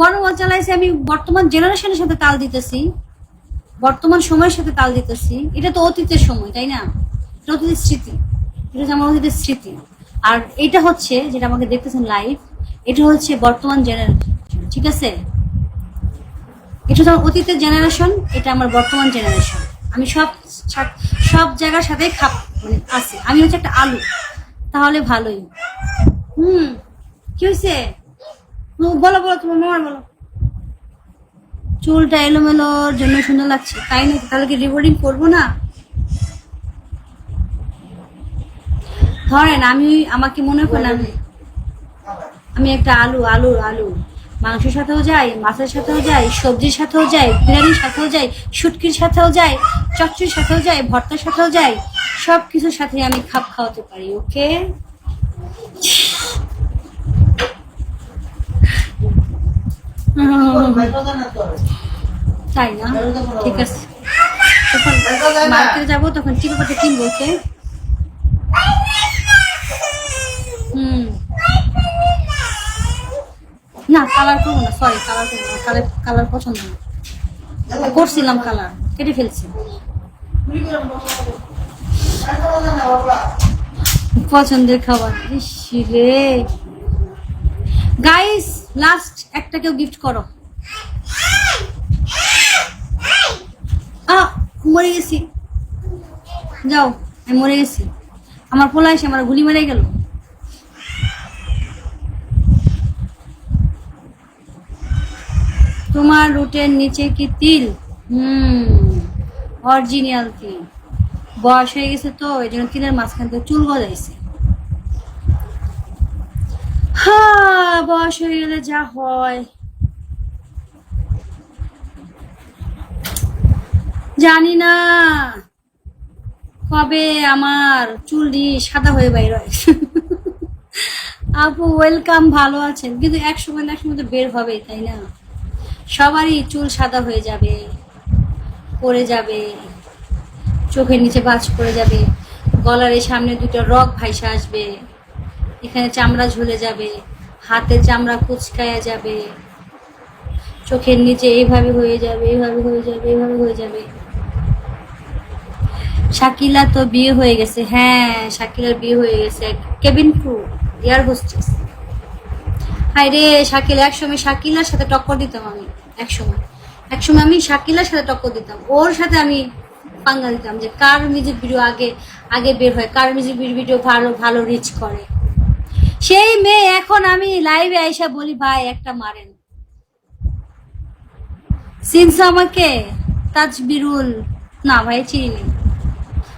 বড় চালাইছি, আমি বর্তমান জেনারেশনের সাথে তাল দিতেছি, বর্তমান সময়ের সাথে তাল দিতেছি। এটা তো অতীতের সময়, তাই না? এটা অতীতের স্মৃতি। এটা হচ্ছে আমার অতীতের স্মৃতি। আর এটা হচ্ছে, যেটা আমাকে দেখতেছেন লাইভ এটা হচ্ছে বর্তমান জেনারেশন ঠিক আছে? এটা হচ্ছে অতীতের জেনারেশন এটা আমার বর্তমান জেনারেশন আমি সব সব জায়গার সাথে খাপ মানে আছে। আমি হচ্ছে একটা আলু। তাহলে ভালোই। হুম, কি হয়েছে বলো বলো, তোমার মামার বলো। চুলটা এলোমেলোর জন্য সুন্দর লাগছে। তাই নাকি? তাহলে কি রিবোর্ডিং করব না? ধরেন আমি আমাকে মনে করেন আমি আমি একটা আলু আলু আলু। মাংসের সাথেও যাই, মাছের সাথেও যাই, সবজির সাথেও যাই, বিরিয়ানির সাথেও যাই, শুটকির সাথেও যাই, চচ্চড়ির সাথেও যাই, ভর্তার সাথেও যাই সব কিছুর সাথে আমি খাপ খাওয়াতে পারি ওকে তাই না? ঠিক আছে। যখন মার্কেটে যাব তখন টিপে কিনবো ওকে? হুম। না কালার করব না সরি কালার করব না। কালার কালার পছন্দ না। করছিলাম কালার কেটে ফেলছি। পছন্দের খাবার রে। গাইস লাস্ট একটা কেউ গিফট করো। মরে গেছি। যাও, আমি মরে গেছি। আমার পোলা এসে আমার গুলি মেরে গেল। তোমার রুটের নিচে কি তিল? হুম অরিজিনাল তিল। বয়স হয়ে গেছে তো এই জন্য তিলের মাঝখান থেকে চুল গজাইছে। হ্যাঁ বয়স হয়ে গেলে যা হয়। জানি না। কবে আমার চুলটি সাদা হয়ে বাইর হয়? আপু ওয়েলকাম ভালো আছেন। কিন্তু এক সময় না, এক সময় তো বের হবে তাই না? সবারই চুল সাদা হয়ে যাবে, পড়ে যাবে, চোখের নিচে বাজ পড়ে যাবে, গলার এই সামনে দুটো রক ভাইসা আসবে, এখানে চামড়া ঝুলে যাবে, হাতে চামড়া কুচকায়া যাবে, চোখের নিচে এইভাবে হয়ে যাবে এইভাবে হয়ে যাবে এইভাবে হয়ে যাবে। শাকিলা তো বিয়ে হয়ে গেছে। হ্যাঁ শাকিলার বিয়ে হয়ে গেছে। Cabin crew air hostess hi রে, শাকিল, একসময় শাকিলার সাথে টক্কর দিতাম আমি, একসময়। একসময় আমি শাকিলার সাথে টক্কর দিতাম। ওর সাথে আমি পাঙ্গা দিতাম যে কার মিউজিক ভিডিও আগে আগে বের হয়, কার মিউজিক ভিডিও ভালো ভালো রিচ করে। সেই মেয়ে এখন আমি লাইভে আইসা বলি, ভাই, একটা মারেন। চিনছ আমাকে? তাজবিরুল। না, ভাই, চিনি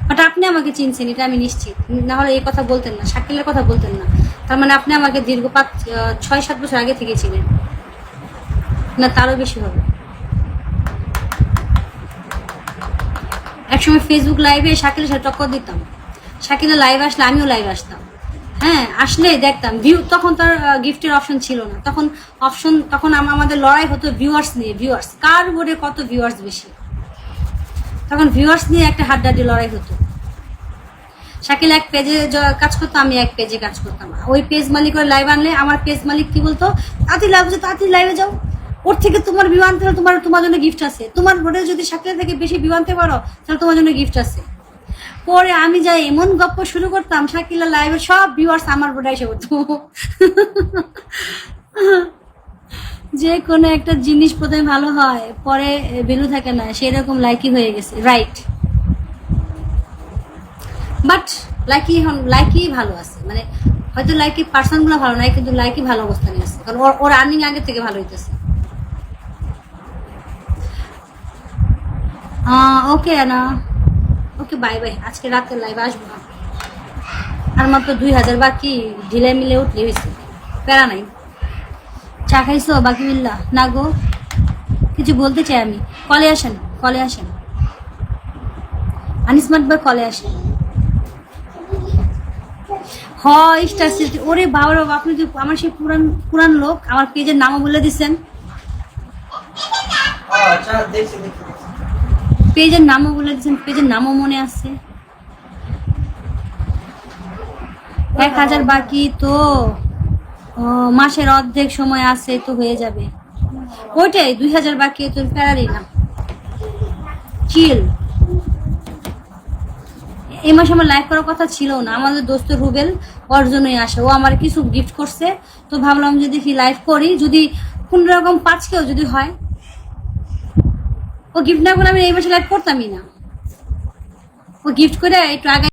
বাট আপনি আমাকে চিনছেন, এটা আমি নিশ্চিত। না হলে এই কথা বলতেন না, শাকিলের কথা বলতেন না। তার মানে আপনি আমাকে দীর্ঘ পাঁচ ছয়, সাত বছর আগে থেকে ছিলেন না, তারও বেশি হবে। একসময় ফেসবুক লাইভে শাকিলের সাথে টক্কর দিতাম। শাকিলের লাইভ আসলে আমিও লাইভ আসতাম। হ্যাঁ আসলে দেখতাম ভিউ তখন তার গিফটের অপশন ছিল না। তখন অপশন তখন আমাদের লড়াই হতো ভিউয়ার্স নিয়ে ভিউয়ার্স কার বোর্ডে কত ভিউয়ার্স বেশি? তখন ভিউয়ার্স নিয়ে একটা হাড্ডাড্ডি লড়াই হতো। শাকিল এক পেজে কাজ করতো, আমি এক পেজে কাজ করতাম। ওই পেজ মালিক ওর লাইভ আনলে, আমার পেজ মালিক কি বলতো, তাড়াতাড়ি লাইভ যাও তাড়াতাড়ি লাইভে যাও। ওর থেকে তোমার বিমান থেকে তোমার তোমার জন্য গিফট আছে। তোমার বোর্ডে যদি শাকিল থেকে বেশি বিমানতে পারো, তাহলে তোমার জন্য গিফট আছে। পরে আমি যাই এমন গপ্প শুরু করতাম শাকিলা লাইভে সব ভিউয়ার্স আমার বোর্ডে এসে পড়তো। যে কোনো একটা জিনিস প্রথমে ভালো হয়, পরে ভ্যালু থাকে না, সেরকম লাইকি হয়ে গেছে রাইট বাট লাইকি এখন লাইকি ভালো আছে মানে হয়তো লাইকি পার্সনগুলো ভালো নাই, কিন্তু লাইকি ভালো অবস্থানে আছে, কারণ ওর ওর আর্নিং আগে থেকে ভালো হইতেছে। ওকে না ওকে বাই বাই আজকে রাতে লাইভ আসব না। আর মাত্র দুই হাজার বাকি ঢিলে মিলে উঠলে হয়েছে। প্যারা নাই। চা খাইছো? বাকি বিল্লা না গো, কিছু বলতে চাই আমি। কলে আসেন কলে আসেন। আনিসমার্ট ভাই কলে আসেন। বাবা আপনি আমার সেই পুরান পুরান লোক, আমার পেজের নামও বলে দিচ্ছেন পেজের নামও বলে দিচ্ছেন পেজের নামও মনে আছে। এক হাজার বাকি তো। মাসের অর্ধেক সময় আছে, তো হয়ে যাবে। ওইটাই, দুই হাজার বাকি তুমি প্যারারি না। চিল এই মাসে আমার লাইভ করার কথা ছিল না। আমাদের দোস্ত রুবেল, ওর জন্যই আসে। ও আমার কিছু গিফট করছে। তো ভাবলাম যে দেখি লাইভ করি। যদি কোন রকম পাঁচ কেউ যদি হয়, ও গিফট না করলে আমি এই মাসে লাইভ করতামই না। ও গিফট করে একটু আগে